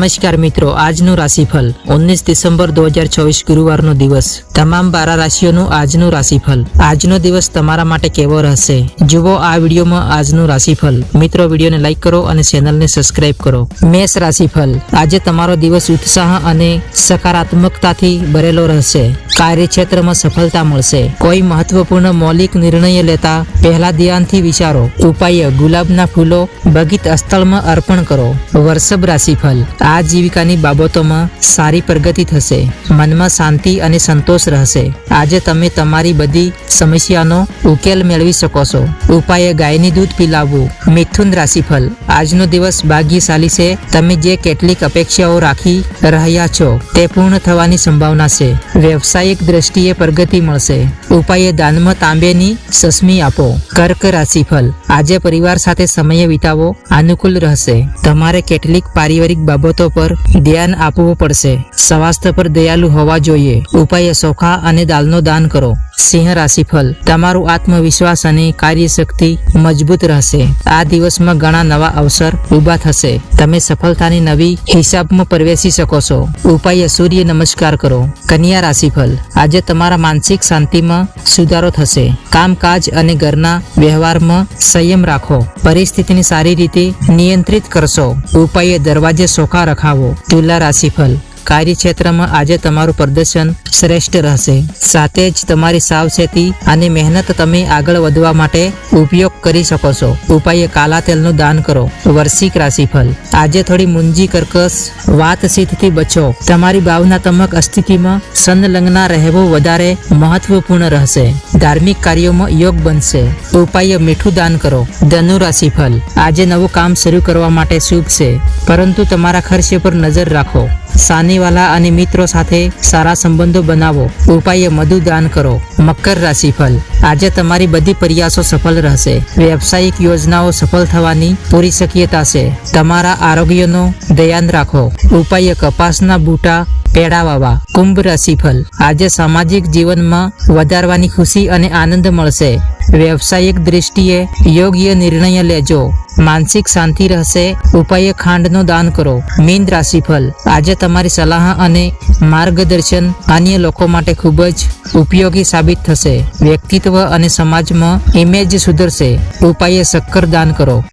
નમસ્કાર મિત્રો, આજનું રાશિફળ ઓગણીસ ડિસેમ્બર દો હજાર ચોવીસ ગુરુવારનો દિવસ. તમામ બારા રાશિઓનું આજનું રાશિફળ. આજનો દિવસ તમારા માટે કેવો રહેશે? જુઓ આ વિડીયોમાં આજનું રાશિફળ. મિત્રો, વિડીયોને લાઈક કરો અને ચેનલને સબસ્ક્રાઇબ કરો. મેષ રાશિફળ. આજે તમારો દિવસ ઉત્સાહ અને સકારાત્મકતાથી ભરેલો રહેશે. કાર્યક્ષેત્રમાં સફળતા મળશે. કોઈ મહત્વપૂર્ણ મૌલિક નિર્ણય લેતા પહેલા ધ્યાનથી વિચારો. ઉપાય ગુલાબના ફૂલો બગીત સ્થળમાં અર્પણ કરો. વર્ષભ રાશિફળ. આ જીવિકાની બાબતોમાં સારી પ્રગતિ થશે. મનમાં શાંતિ અને સંતોષ રહેશે. આજે તમે તમારી બધી સમસ્યાનો ઉકેલ મેળવી શકો છો. ઉપાય ગાયની દૂધ પીલાવવું. મિથુન રાશિફળ. આજનો દિવસ ભાગ્યશાલી છે. તમે જે કેટલીક અપેક્ષાઓ રાખી રહ્યા છો, તે પૂર્ણ થવાની સંભાવના છે. વ્યવસાયિક દ્રષ્ટિએ પ્રગતિ મળશે. ઉપાય દાનમાં તાંબેની સસમી આપો. કર્ક રાશિફળ. આજે પરિવાર સાથે સમય વિતાવો અનુકૂળ રહેશે. તમારે કેટલીક પારિવારિક બાબતો પર ધ્યાન આપવું પડશે. સ્વાસ્થ્ય પર દયાલુ હોવા જોઈએ. ઉપાય સોખા અને દાલનો દાન કરો. સિંહ રાશિફળ. તમારું આત્મવિશ્વાસ અને કાર્યશક્તિ મજબૂત રહેશે. આ દિવસમાં ઘણા નવા અવસર ઊભા થશે. તમે સફળતાની નવી હિસાબમાં પ્રવેશી શકો છો. ઉપાય સૂર્ય નમસ્કાર કરો. કન્યા રાશિફળ. આજે તમારા માનસિક શાંતિમાં સુધારો થશે. કામકાજ અને ઘરના વ્યવહારમાં સંયમ રાખો. પરિસ્થિતિને સારી રીતે નિયંત્રિત કરશો. ઉપાય દરવાજે સોખા રખાવો. તુલા રાશિફળ. કાર્યક્ષેત્રમાં આજે તમારું પ્રદર્શન શ્રેષ્ઠ રહેશે. સાથે જ તમારી સાવચેતી અને મહેનત તમે આગળ વધવા માટે ઉપયોગ કરી શકો છો. ઉપાય કાલા તેલનું દાન કરો. વર્ષિક રાશિફળ. આજે થોડી મુંજી કર્કશ વાતચીતથી બચો. તમારી ભાવનાત્મક સ્થિતિમાં સંલગ્ન રહેવું વધારે મહત્વપૂર્ણ રહેશે. ધાર્મિક કાર્યોમાં યોગ બનશે. ઉપાય મીઠું દાન કરો. ધનુ રાશિફળ. આજે નવું કામ શરૂ કરવા માટે શુભ છે. પરંતુ તમારા ખર્ચ પર નજર રાખો. સાનીવાલા અને મિત્રો સાથે સારા સંબંધો બનાવો. ઉપાય મધુ દાન કરો. મકર રાશિફળ. આજે તમારી બધી પ્રયાસો સફળ રહેશે. વ્યવસાયિક યોજનાઓ સફળ થવાની પૂરી શક્યતા છે. તમારા આરોગ્યનો ધ્યાન રાખો. ઉપાય કપાસના બૂટા પેડા વાવા કુંભ રસીફલ આજે સામાજિક જીવનમાં વધારવાની ખુશી અને આનંદ મળશે. વ્યવસાયિક દૃષ્ટિએ યોગ્ય નિર્ણય લેજો. માનસિક શાંતિ રહેશે. ઉપાય ખાંડનો દાન કરો. મીન રાશિફલ આજે તમારી સલાહ અને માર્ગદર્શન અન્ય લોકો માટે ખૂબ જ ઉપયોગી સાબિત થશે. વ્યક્તિત્વ અને સમાજમાં ઇમેજ સુધરશે. ઉપાય શક્કર દાન કરો.